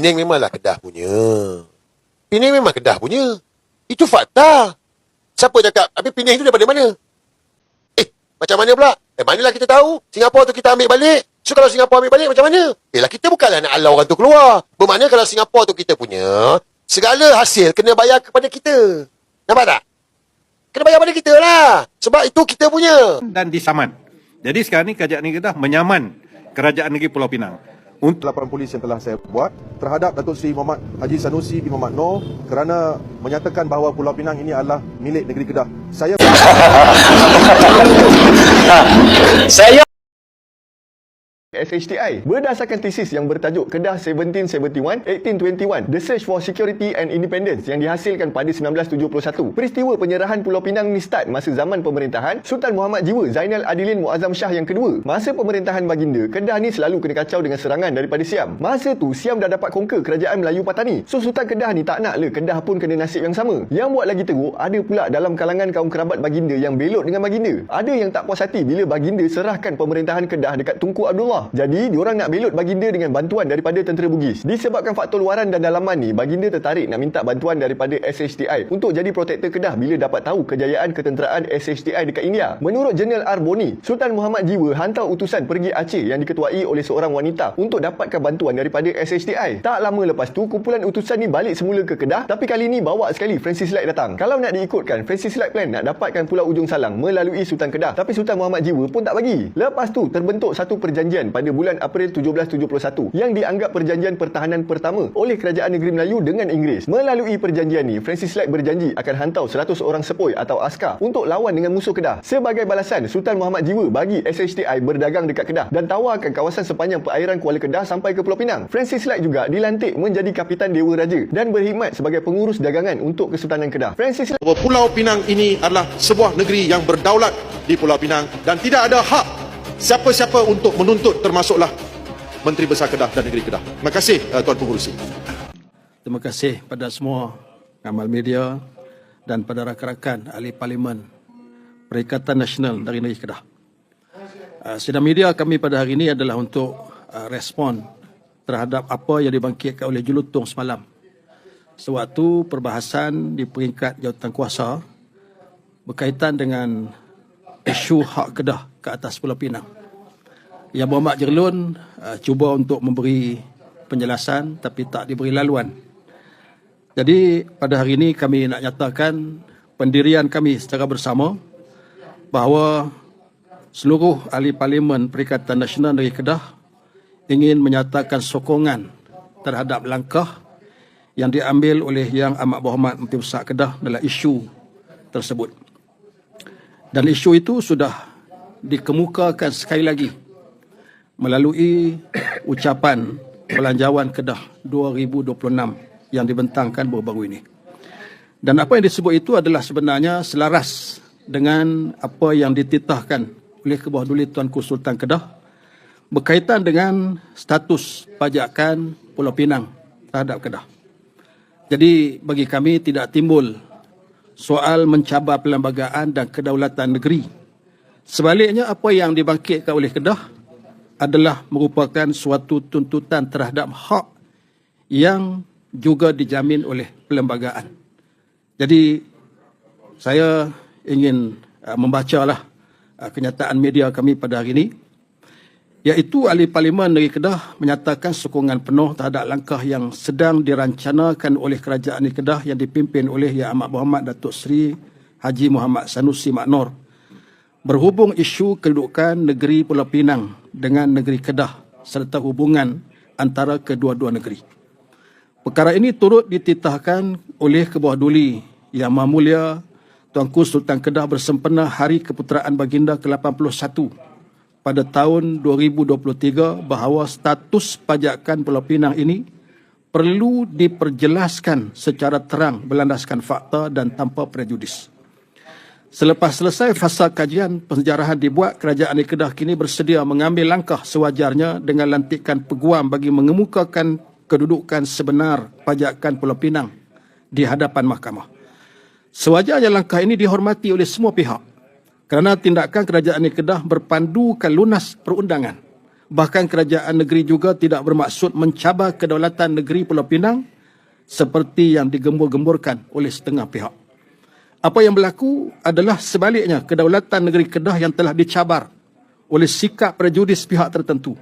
Penang memanglah Kedah punya. Penang memang Kedah punya. Itu fakta. Siapa cakap, habis Penang itu daripada mana? Eh, macam mana pula? Eh, manalah kita tahu. Singapura tu kita ambil balik. So, kalau Singapura ambil balik, macam mana? Eh, lah kita bukanlah nak alau orang tu keluar. Bermakna kalau Singapura tu kita punya, segala hasil kena bayar kepada kita. Nampak tak? Kena bayar pada kita lah. Sebab itu kita punya. dan disaman. Jadi sekarang ni kerajaan negeri Kedah menyaman kerajaan negeri Pulau Pinang. Untuk laporan polis yang telah saya buat terhadap Datuk Seri Muhammad Haji Sanusi bin Muhammad Noor kerana menyatakan bahawa Pulau Pinang ini adalah milik negeri Kedah. Saya Saya SHTI berdasarkan tesis yang bertajuk Kedah 1771 1821 The Search for Security and Independence yang dihasilkan pada 1971 peristiwa penyerahan Pulau Pinang ni start masa zaman pemerintahan Sultan Muhammad Jiwa Zainal Adilin Muazzam Shah yang kedua. Masa pemerintahan baginda Kedah ni selalu kena kacau dengan serangan daripada Siam. Masa tu Siam dah dapat conquer kerajaan Melayu Patani. So Sultan Kedah ni tak nak le Kedah pun kena nasib yang sama. Yang buat lagi teruk ada pula dalam kalangan kaum kerabat baginda yang belot dengan baginda. Ada yang tak puas hati bila baginda serahkan pemerintahan Kedah dekat Tunku Abdullah jadi diorang nak belot baginda dengan bantuan daripada tentera Bugis. Disebabkan faktor luaran dan dalaman ni baginda tertarik nak minta bantuan daripada SHTI untuk jadi protektor Kedah bila dapat tahu kejayaan ketenteraan SHTI dekat India. Menurut Jeneral Arboni Sultan Muhammad Jiwa hantar utusan pergi Aceh yang diketuai oleh seorang wanita untuk dapatkan bantuan daripada SHTI tak lama lepas tu kumpulan utusan ni balik semula ke Kedah tapi kali ni bawa sekali Francis Light datang. Kalau nak diikutkan Francis Light plan nak dapatkan Pulau Ujung Salang melalui Sultan Kedah. Tapi Sultan Muhammad Jiwa pun tak bagi. Lepas tu terbentuk satu perjanjian pada bulan April 1771 yang dianggap perjanjian pertahanan pertama oleh Kerajaan Negeri Melayu dengan Inggeris. Melalui perjanjian ni, Francis Light berjanji akan hantar 100 orang sepoi atau askar untuk lawan dengan musuh Kedah. Sebagai balasan, Sultan Muhammad Jiwa bagi SHTI berdagang dekat Kedah dan tawarkan kawasan sepanjang perairan Kuala Kedah sampai ke Pulau Pinang. Francis Light juga dilantik menjadi Kapitan Dewa Raja dan berkhidmat sebagai pengurus dagangan untuk Kesultanan Kedah. Francis Light Pulau Pinang ini adalah sebuah negeri yang berdaulat di Pulau Pinang dan tidak ada hak siapa-siapa untuk menuntut termasuklah Menteri Besar Kedah dan Negeri Kedah. Terima kasih uh, Tuan Pengurusi. Terima kasih pada semua ngamal media dan pada rakan-rakan ahli parlimen Perikatan Nasional dari Negeri Kedah. Uh, sidang media kami pada hari ini adalah untuk uh, respon terhadap apa yang dibangkitkan oleh Julutong semalam. Sewaktu perbahasan di peringkat jawatan kuasa berkaitan dengan isu hak Kedah ke atas Pulau Pinang. Yang Muhammad Jerlun uh, cuba untuk memberi penjelasan tapi tak diberi laluan. Jadi pada hari ini kami nak nyatakan pendirian kami secara bersama bahawa seluruh ahli parlimen Perikatan Nasional dari Kedah ingin menyatakan sokongan terhadap langkah yang diambil oleh Yang Amat Berhormat Menteri Besar Kedah dalam isu tersebut. Dan isu itu sudah dikemukakan sekali lagi melalui ucapan Belanjawan Kedah 2026 yang dibentangkan baru-baru ini. Dan apa yang disebut itu adalah sebenarnya selaras dengan apa yang dititahkan oleh Kebawah Duli Tuanku Sultan Kedah berkaitan dengan status pajakan Pulau Pinang terhadap Kedah. Jadi bagi kami tidak timbul soal mencabar perlembagaan dan kedaulatan negeri. Sebaliknya apa yang dibangkitkan oleh Kedah adalah merupakan suatu tuntutan terhadap hak yang juga dijamin oleh perlembagaan. Jadi saya ingin uh, membacalah uh, kenyataan media kami pada hari ini iaitu ahli parlimen negeri Kedah menyatakan sokongan penuh terhadap langkah yang sedang dirancanakan oleh kerajaan negeri Kedah yang dipimpin oleh Yang Amat Berhormat Datuk Seri Haji Muhammad Sanusi Maknor berhubung isu kedudukan negeri Pulau Pinang dengan negeri Kedah serta hubungan antara kedua-dua negeri. Perkara ini turut dititahkan oleh Kebawah Duli Yang Maha Mulia Tuanku Sultan Kedah bersempena Hari Keputeraan Baginda ke-81 pada tahun 2023 bahawa status pajakan Pulau Pinang ini perlu diperjelaskan secara terang berlandaskan fakta dan tanpa prejudis. Selepas selesai fasa kajian pensejarahan dibuat, Kerajaan Negeri Kedah kini bersedia mengambil langkah sewajarnya dengan lantikan peguam bagi mengemukakan kedudukan sebenar pajakan Pulau Pinang di hadapan mahkamah. Sewajarnya langkah ini dihormati oleh semua pihak kerana tindakan kerajaan Negeri Kedah berpandukan lunas perundangan Bahkan kerajaan negeri juga tidak bermaksud mencabar kedaulatan negeri Pulau Pinang seperti yang digembur-gemburkan oleh setengah pihak. Apa yang berlaku adalah sebaliknya kedaulatan negeri Kedah yang telah dicabar oleh sikap prejudis pihak tertentu.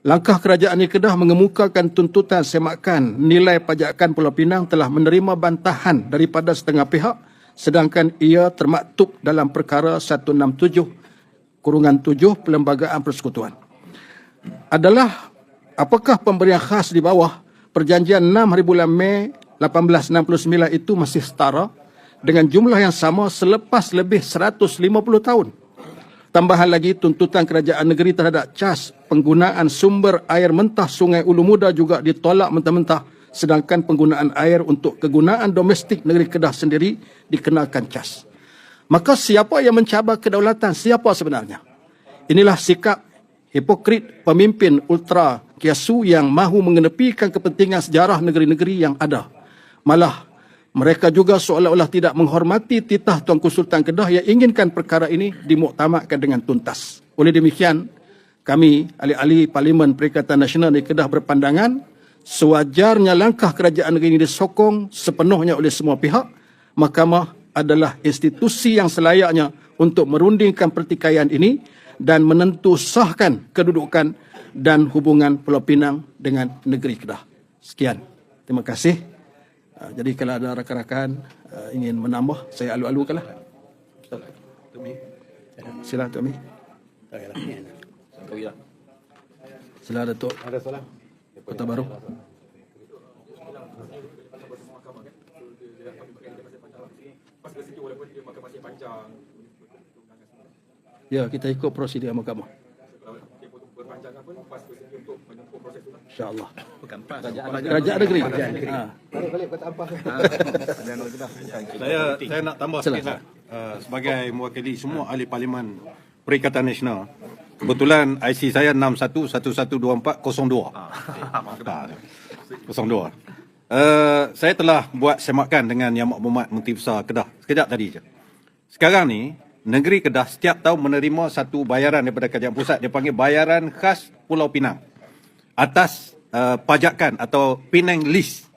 Langkah kerajaan negeri Kedah mengemukakan tuntutan semakan nilai pajakan Pulau Pinang telah menerima bantahan daripada setengah pihak sedangkan ia termaktub dalam perkara 167 kurungan 7 Perlembagaan Persekutuan. Adalah apakah pemberian khas di bawah perjanjian 6 hari bulan Mei 1869 itu masih setara dengan jumlah yang sama selepas lebih 150 tahun. Tambahan lagi tuntutan kerajaan negeri terhadap cas penggunaan sumber air mentah Sungai Ulu Muda juga ditolak mentah-mentah sedangkan penggunaan air untuk kegunaan domestik negeri Kedah sendiri dikenakan cas. Maka siapa yang mencabar kedaulatan? Siapa sebenarnya? Inilah sikap hipokrit pemimpin ultra kiasu yang mahu mengenepikan kepentingan sejarah negeri-negeri yang ada. Malah mereka juga seolah-olah tidak menghormati titah Tuanku Sultan Kedah yang inginkan perkara ini dimuktamadkan dengan tuntas. Oleh demikian, kami ahli-ahli Parlimen Perikatan Nasional di Kedah berpandangan sewajarnya langkah kerajaan negeri ini disokong sepenuhnya oleh semua pihak. Mahkamah adalah institusi yang selayaknya untuk merundingkan pertikaian ini dan menentu sahkan kedudukan dan hubungan Pulau Pinang dengan negeri Kedah. Sekian. Terima kasih. Uh, Jadi kalau ada rakan-rakan uh, ingin menambah, saya alu-alukanlah. Sila Tok Mi. Sila Datuk. Ada soalan? Kota Baru. Ya, kita ikut prosedur mahkamah. InsyaAllah. Kerajaan negeri. Ha. Saya saya nak tambah sikit lah. Uh, sebagai mewakili semua ahli parlimen Perikatan Nasional. Kebetulan IC saya 61112402. 02. Uh, saya telah buat semakan dengan Yang Makmumat Menteri Besar Kedah sekejap tadi je. Sekarang ni negeri Kedah setiap tahun menerima satu bayaran daripada kerajaan pusat dia panggil bayaran khas Pulau Pinang atas uh, pajakan atau Penang List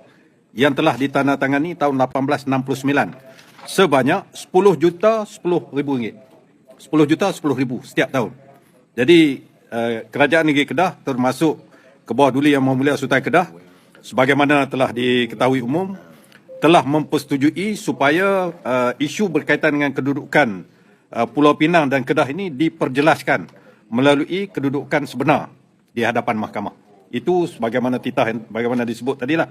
yang telah ditandatangani tahun 1869 sebanyak 10 juta 10 ribu ringgit. 10 juta 10 ribu setiap tahun. Jadi uh, kerajaan negeri Kedah termasuk ke bawah Duli Yang Maha Mulia Sultan Kedah sebagaimana telah diketahui umum telah mempersetujui supaya uh, isu berkaitan dengan kedudukan uh, Pulau Pinang dan Kedah ini diperjelaskan melalui kedudukan sebenar di hadapan mahkamah. Itu sebagaimana titah bagaimana disebut tadilah.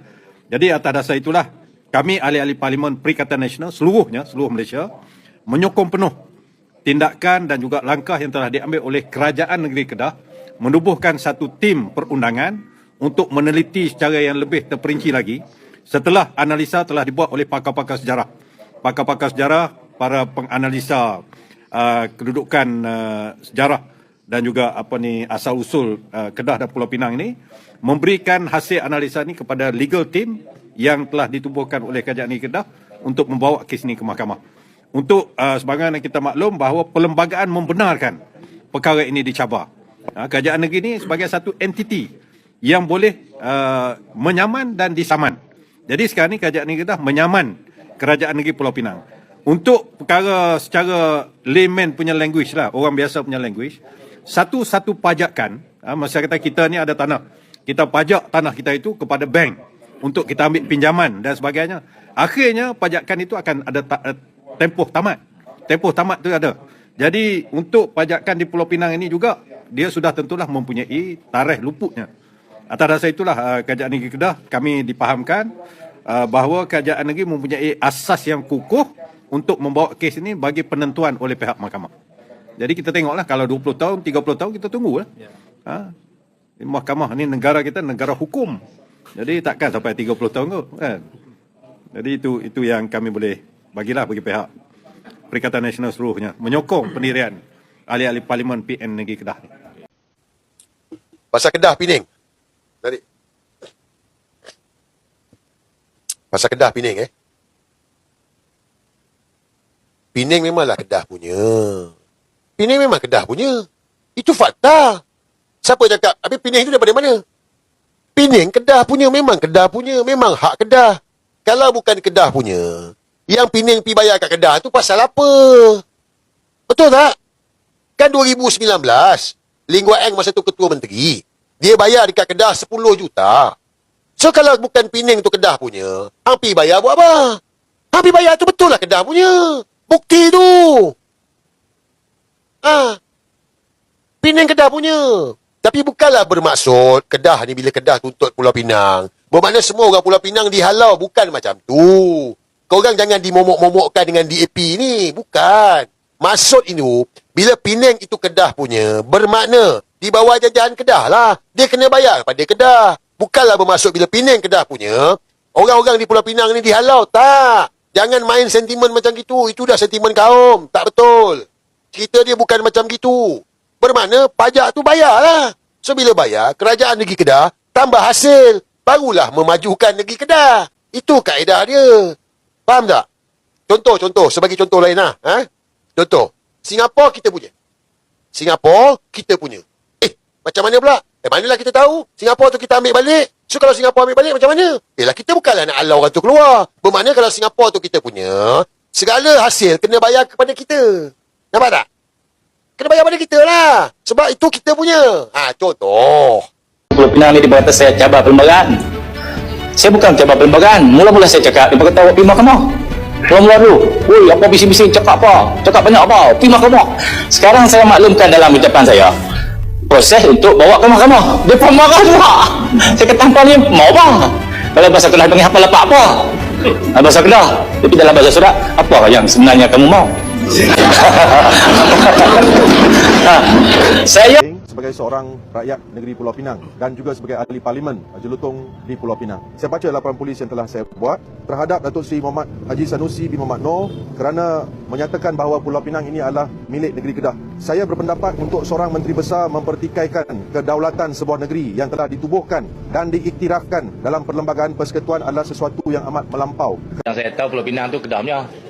Jadi atas dasar itulah kami ahli-ahli Parlimen Perikatan Nasional seluruhnya, seluruh Malaysia menyokong penuh tindakan dan juga langkah yang telah diambil oleh Kerajaan Negeri Kedah menubuhkan satu tim perundangan untuk meneliti secara yang lebih terperinci lagi setelah analisa telah dibuat oleh pakar-pakar sejarah. Pakar-pakar sejarah, para penganalisa uh, kedudukan uh, sejarah dan juga apa ni asal usul uh, Kedah dan Pulau Pinang ini memberikan hasil analisa ini kepada legal team yang telah ditubuhkan oleh Kerajaan Negeri Kedah untuk membawa kes ini ke mahkamah. Untuk uh, sebagaimana kita maklum bahawa perlembagaan membenarkan perkara ini dicabar. Uh, kerajaan negeri ini sebagai satu entiti yang boleh uh, menyaman dan disaman. Jadi sekarang ni Kerajaan Negeri Kedah menyaman Kerajaan Negeri Pulau Pinang. Untuk perkara secara layman punya language lah, orang biasa punya language, satu-satu pajakan, ha, masyarakat kita ni ada tanah. Kita pajak tanah kita itu kepada bank untuk kita ambil pinjaman dan sebagainya. Akhirnya pajakan itu akan ada ta- eh, tempoh tamat. Tempoh tamat tu ada. Jadi untuk pajakan di Pulau Pinang ini juga dia sudah tentulah mempunyai tarikh luputnya. Atas dasar itulah uh, Kerajaan Negeri Kedah kami dipahamkan uh, bahawa Kerajaan Negeri mempunyai asas yang kukuh untuk membawa kes ini bagi penentuan oleh pihak mahkamah. Jadi kita tengoklah kalau 20 tahun, 30 tahun kita tunggulah. Ha? Mahkamah ni negara kita negara hukum. Jadi takkan sampai 30 tahun kot kan. Jadi itu itu yang kami boleh bagilah bagi pihak Perikatan Nasional seluruhnya menyokong pendirian ahli-ahli Parlimen PN Negeri Kedah. Pasal Kedah Pening. Tadi. Pasal Kedah Pening eh. Pening memanglah Kedah punya. Pening memang Kedah punya. Itu fakta. Siapa cakap? Habis Pening tu daripada mana? Pening Kedah punya memang Kedah punya memang hak Kedah. Kalau bukan Kedah punya, yang Pening pi bayar kat Kedah tu pasal apa? Betul tak? Kan 2019, Ling Guat Eng masa tu ketua menteri. Dia bayar dekat Kedah 10 juta. So kalau bukan Pening tu Kedah punya, hang pi bayar buat apa? Hang pi bayar tu betul lah Kedah punya. Bukti tu. Ah. Penang Kedah punya. Tapi bukanlah bermaksud Kedah ni bila Kedah tuntut Pulau Pinang. Bermakna semua orang Pulau Pinang dihalau. Bukan macam tu. Korang jangan dimomok-momokkan dengan DAP ni. Bukan. Maksud itu, bila Penang itu Kedah punya, bermakna di bawah jajahan Kedah lah. Dia kena bayar pada Kedah. Bukanlah bermaksud bila Penang Kedah punya, orang-orang di Pulau Pinang ni dihalau. Tak. Jangan main sentimen macam gitu. Itu dah sentimen kaum. Tak betul. Cerita dia bukan macam gitu. Bermakna pajak tu bayar lah. So bila bayar, kerajaan negeri Kedah tambah hasil. Barulah memajukan negeri Kedah. Itu kaedah dia. Faham tak? Contoh-contoh, sebagai contoh lain lah. Ha? Contoh, Singapura kita punya. Singapura kita punya. Eh, macam mana pula? Eh, manalah kita tahu. Singapura tu kita ambil balik. So kalau Singapura ambil balik macam mana? Eh lah kita bukanlah nak alau orang tu keluar. Bermakna kalau Singapura tu kita punya, segala hasil kena bayar kepada kita. Nampak tak? Kena bayar pada kita lah. Sebab itu kita punya. Ha, contoh. Pulau Pinang ni dia saya cabar perlembagaan. Saya bukan cabar perlembagaan. Mula-mula saya cakap, dia berkata awak pergi mahkamah. Mula-mula dulu, Oi, apa bising-bising cakap apa? Cakap banyak apa? Pergi mahkamah. Sekarang saya maklumkan dalam ucapan saya, proses untuk bawa ke mahkamah. Dia pun marah juga. Saya kata, hampa ni mau apa? Kalau bahasa Kedah panggil apa? Ah, Bahasa Kedah. Tapi dalam bahasa surat, apa yang sebenarnya kamu mau? Ha, saya sebagai seorang rakyat negeri Pulau Pinang dan juga sebagai ahli parlimen jelutong di Pulau Pinang. Saya baca laporan polis yang telah saya buat terhadap Datuk Seri Muhammad Haji Sanusi bin Muhammad Noor kerana menyatakan bahawa Pulau Pinang ini adalah milik negeri Kedah. Saya berpendapat untuk seorang menteri besar mempertikaikan kedaulatan sebuah negeri yang telah ditubuhkan dan diiktirafkan dalam perlembagaan persekutuan adalah sesuatu yang amat melampau. Yang saya tahu Pulau Pinang tu Kedah punya.